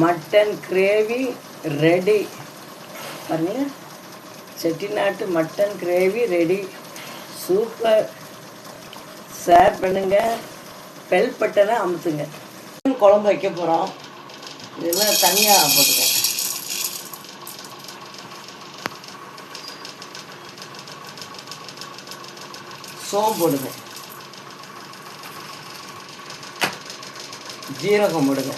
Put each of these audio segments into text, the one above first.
Mutton gravy ready பாருங்க. Chettinad mutton gravy ready super share பண்ணுங்க. Bell பட்டனை அமுத்துங்க. குழம்பு வைக்க போகிறோம் இதெல்லாம் தனியாக போட்டுக்க. சோம்பு போடுங்க. ஜீரகம் போடுங்க.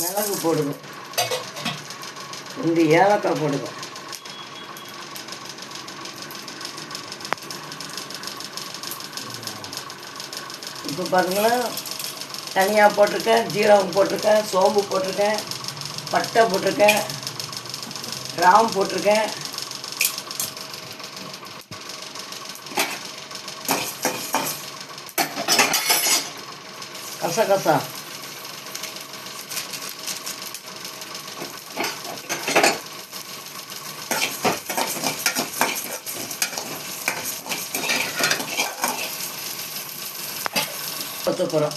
மிளகு போடுவோம். ரெண்டு ஏலக்காய் போடுவோம். இப்போ பார்த்தீங்கன்னா தனியாக போட்டிருக்கேன் ஜீரகம் போட்டிருக்கேன் சோம்பு போட்டிருக்கேன் பட்டை போட்டிருக்கேன் கிராம் போட்டிருக்கேன். கசகசா. கொத்தப்புறம்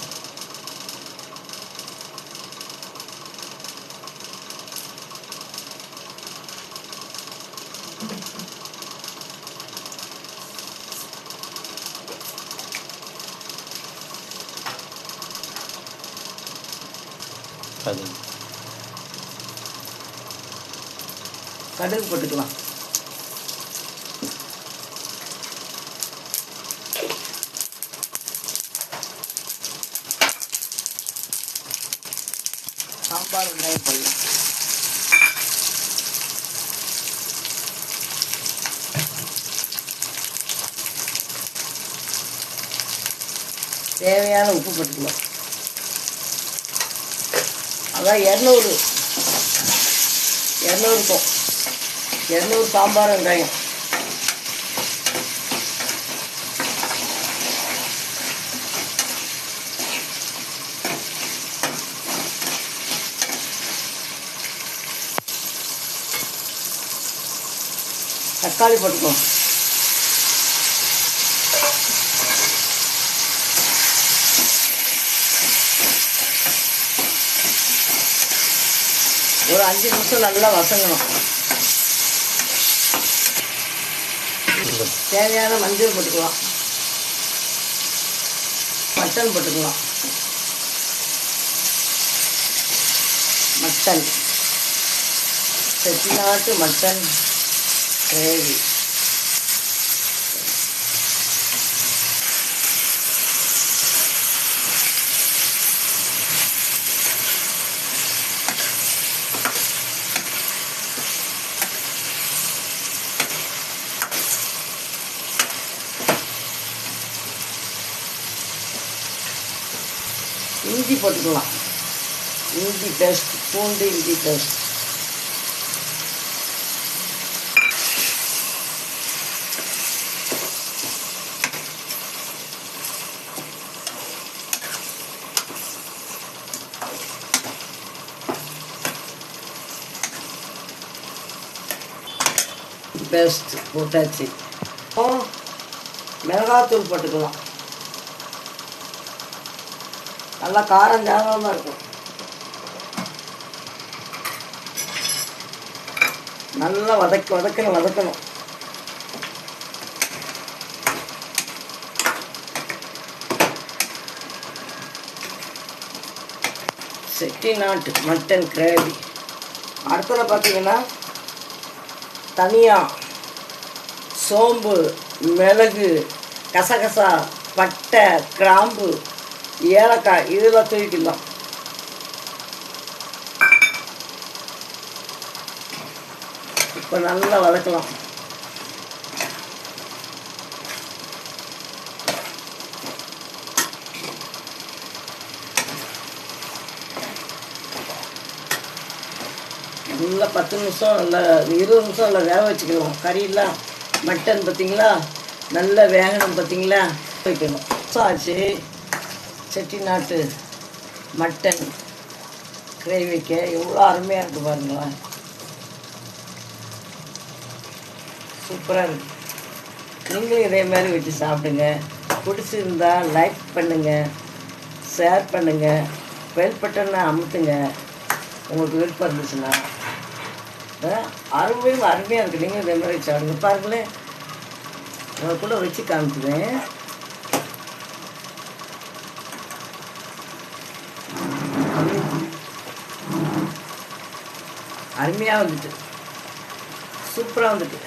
அது. கடுகு போட்டுக்கலாம். சாம்பார் வெங்காயம் போடலாம் தேவையான உப்பு போட்டுக்கலாம் அதான் இரநூறு. இரநூறுக்கும் இரநூறு சாம்பார் வெங்காயம். தக்காளி போட்டுக்கோ. ஒரு அஞ்சு நிமிஷம் நல்லா வசங்கணும் தேவையான மஞ்சள் போட்டுக்கலாம். மட்டன் போட்டுக்கலாம். மட்டன். செட்டிநாட்டு மட்டன். கிரேவி இஞ்சி போட்டுக்கலாம் இஞ்சி பேஸ்ட் பூண்டு இஞ்சி பேஸ்ட் பேஸ்ட் போட்டாச்சு அப்புறம் மிளகாத்தூள் போட்டுக்கலாம். நல்லா காரம் தேவமாக இருக்கும். நல்லா வதக்க வதக்கணும் வதக்கணும். செட்டிநாட்டு மட்டன் கிரேவி. அடுத்தது பார்த்தீங்கன்னா தனியா சோம்பு மிளகு கசகசா பட்டை கிராம்பு ஏலக்காய் இதெல்லாம் தூக்கிக்கலாம். இப்போ நல்லா வளர்க்கலாம் நல்லா பத்து நிமிஷம் நல்லா இருபது நிமிஷம் நல்லா வேக வச்சுக்கலாம் கறியெல்லாம் மட்டன் பார்த்தீங்களா? நல்லா வேகணும் பார்த்தீங்களா? வைக்கணும். ஆச்சு. செட்டிநாட்டு மட்டன் கிரேவி வைக்க எவ்வளோ அருமையாக இருக்குது பாருங்களேன். சூப்பராக இருக்கு. நீங்களும் இதே மாதிரி வச்சு சாப்பிடுங்க. பிடிச்சிருந்தா லைக் பண்ணுங்கள் ஷேர் பண்ணுங்கள் பெல் பட்டனை அமுத்துங்க. உங்களுக்கு விருப்பம் இருந்துச்சுன்னா அருமையும் அருமையாக இருக்குது நீங்கள் இதே மாதிரி சாப்பிடுங்க. பாருங்களேன் நான் கூட வச்சு காமிக்குவேன் அருமையாக வந்துட்டு. சூப்பராக வந்துட்டு.